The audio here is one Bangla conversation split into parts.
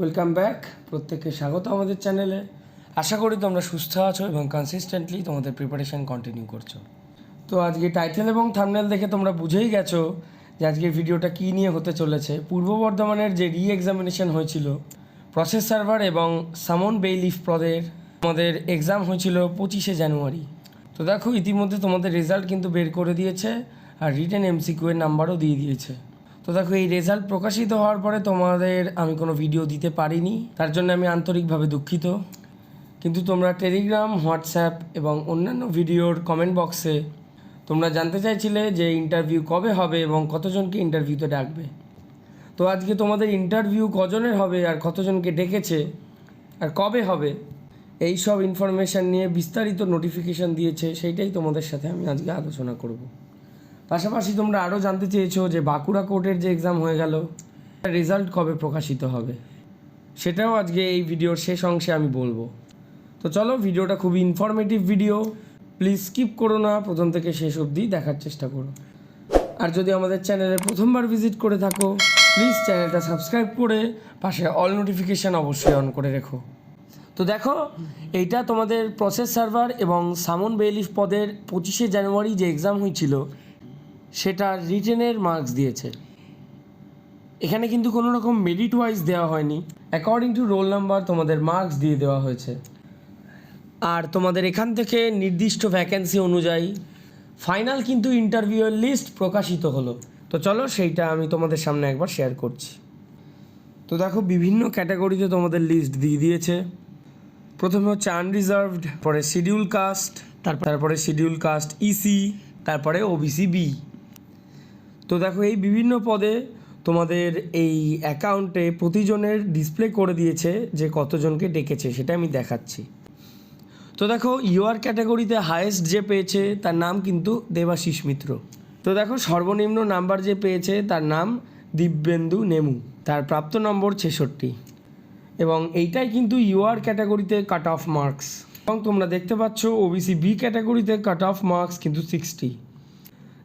ওয়েলকাম ব্যাক প্রত্যেককে স্বাগত আমাদের চ্যানেলে আশা করি তোমরা সুস্থ আছো এবং কনসিস্টেন্টলি তোমাদের প্রিপারেশন কন্টিনিউ করছ। তো আজকে টাইটেল এবং থামনেল দেখে তোমরা বুঝেই গেছো যে আজকের ভিডিওটা কী নিয়ে হতে চলেছে। পূর্ব বর্ধমানের যে রি এক্সামিনেশন হয়েছিল প্রসেস সার্ভার এবং সামন বেইলিফ প্রদের আমাদের এক্সাম হয়েছিল পঁচিশে জানুয়ারি। তো দেখো, ইতিমধ্যে তোমাদের রেজাল্ট কিন্তু বের করে দিয়েছে আর রিটেন এমসিকিউ এর নাম্বারও দিয়ে দিয়েছে। তো দেখো, এই রেজাল্ট প্রকাশিত হওয়ার পরে তোমাদের আমি কোনো ভিডিও দিতে পারিনি। তার জন্য আমি আন্তরিকভাবে দুঃখিত। কিন্তু তোমরা টেলিগ্রাম হোয়াটসঅ্যাপ এবং অন্যান্য ভিডিওর কমেন্ট বক্সে তোমরা জানতে চাইছিলে যে ইন্টারভিউ কবে হবে এবং কতজনকে ইন্টারভিউতে ডাকবে। তো আজকে তোমাদের ইন্টারভিউ কজনের হবে আর কতজনকে ডেকেছে আর কবে হবে, এই সব ইনফরমেশান নিয়ে বিস্তারিত নোটিফিকেশান দিয়েছে, সেইটাই তোমাদের সাথে আমি আজকে আলোচনা করব। পাশাপাশি তোমরা আরও জানতে চেয়েছো যে বাঁকুড়া কোর্টের যে এক্সাম হয়ে গেল রেজাল্ট কবে প্রকাশিত হবে? সেটাও আজকে এই ভিডিওর শেষ অংশে আমি বলব। তো চলো, ভিডিওটা খুবই ইনফরমেটিভ ভিডিও প্লিজ স্কিপ করো না, প্রথম থেকে শেষ অবধি দেখার চেষ্টা করো। আর যদি আমাদের চ্যানেলে প্রথমবার ভিজিট করে থাকো প্লিজ চ্যানেলটা সাবস্ক্রাইব করে পাশে অল নোটিফিকেশান অবশ্যই অন করে রেখো। তো দেখো, এইটা তোমাদের প্রসেস সার্ভার এবং সামন বেলিফ পদের পঁচিশে জানুয়ারি যে এক্সাম হয়েছিল সেটা রিটেনের মার্কস দিয়েছে। এখানে কিন্তু কোনো রকম মেরিট ওয়াইজ দেওয়া হয়নি। অ্যাকর্ডিং টু রোল নাম্বার তোমাদের মার্কস দিয়ে দেওয়া হয়েছে। আর তোমাদের এখান থেকে নির্দিষ্ট ভ্যাকেন্সি অনুযায়ী ফাইনাল কিন্তু ইন্টারভিউয়ের লিস্ট প্রকাশিত হলো। তো চলো সেইটা আমি তোমাদের সামনে একবার শেয়ার করছি। তো দেখো, বিভিন্ন ক্যাটাগরিতে তোমাদের লিস্ট দিয়ে দিয়েছে। প্রথমে হচ্ছে আনরিজার্ভড পরে শিডিউল কাস্ট তারপর শিডিউল কাস্ট ইসি তারপরে ওবিসি বি তো দেখো, এই বিভিন্ন পদে তোমাদের এই অ্যাকাউন্টে প্রতিজনের ডিসপ্লে করে দিয়েছে যে কতজনকে ডেকেছে, সেটা আমি দেখাচ্ছি। তো দেখো, ইউআর ক্যাটাগরিতে হায়েস্ট যে পেয়েছে, তার নাম কিন্তু দেবাশিস মিত্র। তো দেখো, সর্বনিম্ন নাম্বার যে পেয়েছে, তার নাম দিব্যেন্দু নেমু। তার প্রাপ্ত নম্বর ছেষট্টি। এবং এইটাই কিন্তু ইউআর ক্যাটাগরিতে কাট অফ মার্কস। এবং তোমরা দেখতে পাচ্ছ, ওবিসি বি ক্যাটাগরিতে কাট অফ মার্কস কিন্তু সিক্সটি।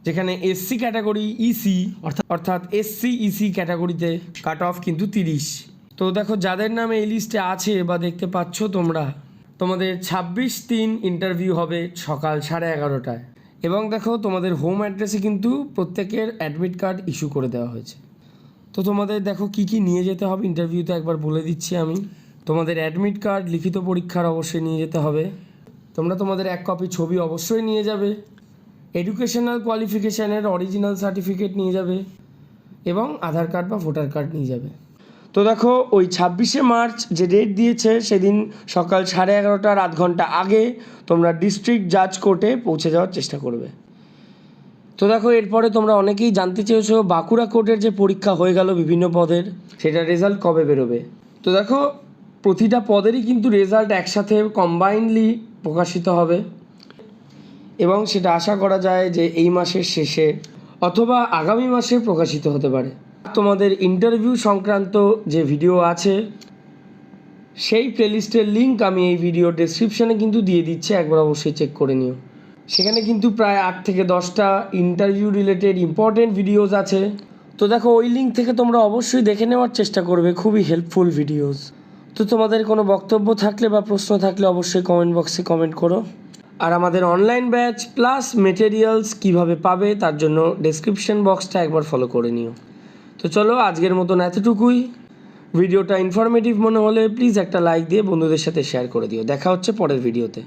যেখানে এসসি ক্যাটাগরি ইসি অর্থাৎ অর্থাৎ এসসি ইসি ক্যাটাগরিতে কাট অফ কিন্তু তিরিশ। তো দেখো, যাদের নামে এই লিস্টে আছে বা দেখতে পাচ্ছ তোমরা, তোমাদের ছাব্বিশ তিন ইন্টারভিউ হবে সকাল সাড়ে এগারোটায়। এবং দেখো, তোমাদের হোম অ্যাড্রেসে কিন্তু প্রত্যেকের অ্যাডমিট কার্ড ইস্যু করে দেওয়া হয়েছে। তো তোমাদের দেখো, কি কি নিয়ে যেতে হবে? ইন্টারভিউতে একবার বলে দিচ্ছি আমি। তোমাদের অ্যাডমিট কার্ড লিখিত পরীক্ষার অবশ্যই নিয়ে যেতে হবে। তোমরা তোমাদের এক কপি ছবি অবশ্যই নিয়ে যাবে। এডুকেশনাল কোয়ালিফিকেশানের অরিজিনাল সার্টিফিকেট নিয়ে যাবে এবং আধার কার্ড বা ভোটার কার্ড নিয়ে যাবে। তো দেখো, ওই ছাব্বিশে মার্চ যে ডেট দিয়েছে, সেদিন সকাল সাড়ে এগারোটার আধ ঘণ্টা আগে তোমরা ডিস্ট্রিক্ট জাজ কোর্টে পৌঁছে যাওয়ার চেষ্টা করবে। তো দেখো, এরপরে তোমরা অনেকেই জানতে চেয়েছো, বাঁকুড়া কোর্টের যে পরীক্ষা হয়ে গেল বিভিন্ন পদের, সেটা রেজাল্ট কবে বেরোবে? তো দেখো, প্রতিটা পদেরই কিন্তু রেজাল্ট একসাথে কম্বাইনলি প্রকাশিত হবে। এবং সেটা আশা করা যায় যে এই মাসের শেষে অথবা আগামী মাসে প্রকাশিত হতে পারে। তোমাদের ইন্টারভিউ সংক্রান্ত যে ভিডিও আছে, সেই প্লেলিস্টের লিঙ্ক আমি এই ভিডিও ডেসক্রিপশানে কিন্তু দিয়ে দিচ্ছি, একবার অবশ্যই চেক করে নিও। সেখানে কিন্তু প্রায় আট থেকে দশটা ইন্টারভিউ রিলেটেড ইম্পর্টেন্ট ভিডিওস আছে। তো দেখো, ওই লিঙ্ক থেকে তোমরা অবশ্যই দেখে নেওয়ার চেষ্টা করবে, খুবই হেল্পফুল ভিডিওস তো তোমাদের কোনো বক্তব্য থাকলে বা প্রশ্ন থাকলে অবশ্যই কমেন্ট বক্সে কমেন্ট করো। আর আমাদের অনলাইন ব্যাচ প্লাস মেটেরিয়ালস কীভাবে পাবে তার জন্য ডেসক্রিপশন বক্সটা একবার ফলো করে নিও। তো চলো আজকের মতন এতটুকুই। ভিডিওটা ইনফরমেটিভ মনে হলে প্লিজ একটা লাইক দিয়ে বন্ধুদের সাথে শেয়ার করে দিও। দেখা হচ্ছে পরের ভিডিওতে